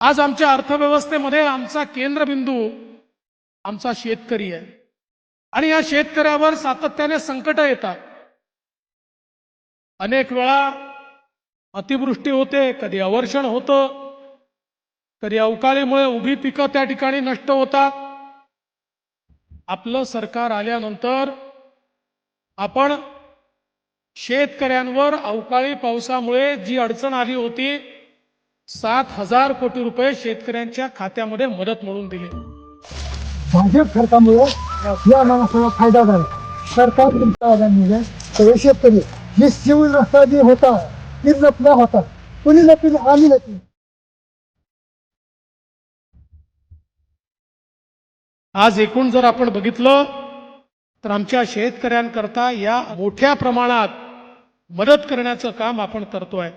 आज आमच्या अर्थव्यवस्थेमध्ये आमचा केंद्रबिंदू आमचा शेतकरी आहे. आणि या शेतकऱ्यावर सातत्याने संकट येतात. अनेक वेळा अतिवृष्टी होते कधी अवर्षण होतं कधी अवकाळीमुळे उभी पिकं त्या ठिकाणी नष्ट होतात. आपलं सरकार आल्यानंतर आपण शेतकऱ्यांवर अवकाळी पावसामुळे जी अडचण आली होती सात हजार कोटी रुपये शेतकऱ्यांच्या खात्यामध्ये मदत म्हणून दिली. भाजप सरकारमुळे या माणसाला फायदा झाला. सरकार सगळे शेतकरी ही सिव्हिल रस्ता जे होता ती जपला होता. कोणी जपली आम्ही जपली आज एकूण जर आपण बघितलं तर आमच्या शेतकऱ्यांकरता या मोठ्या प्रमाणात मदत करण्याचं काम आपण करतोय.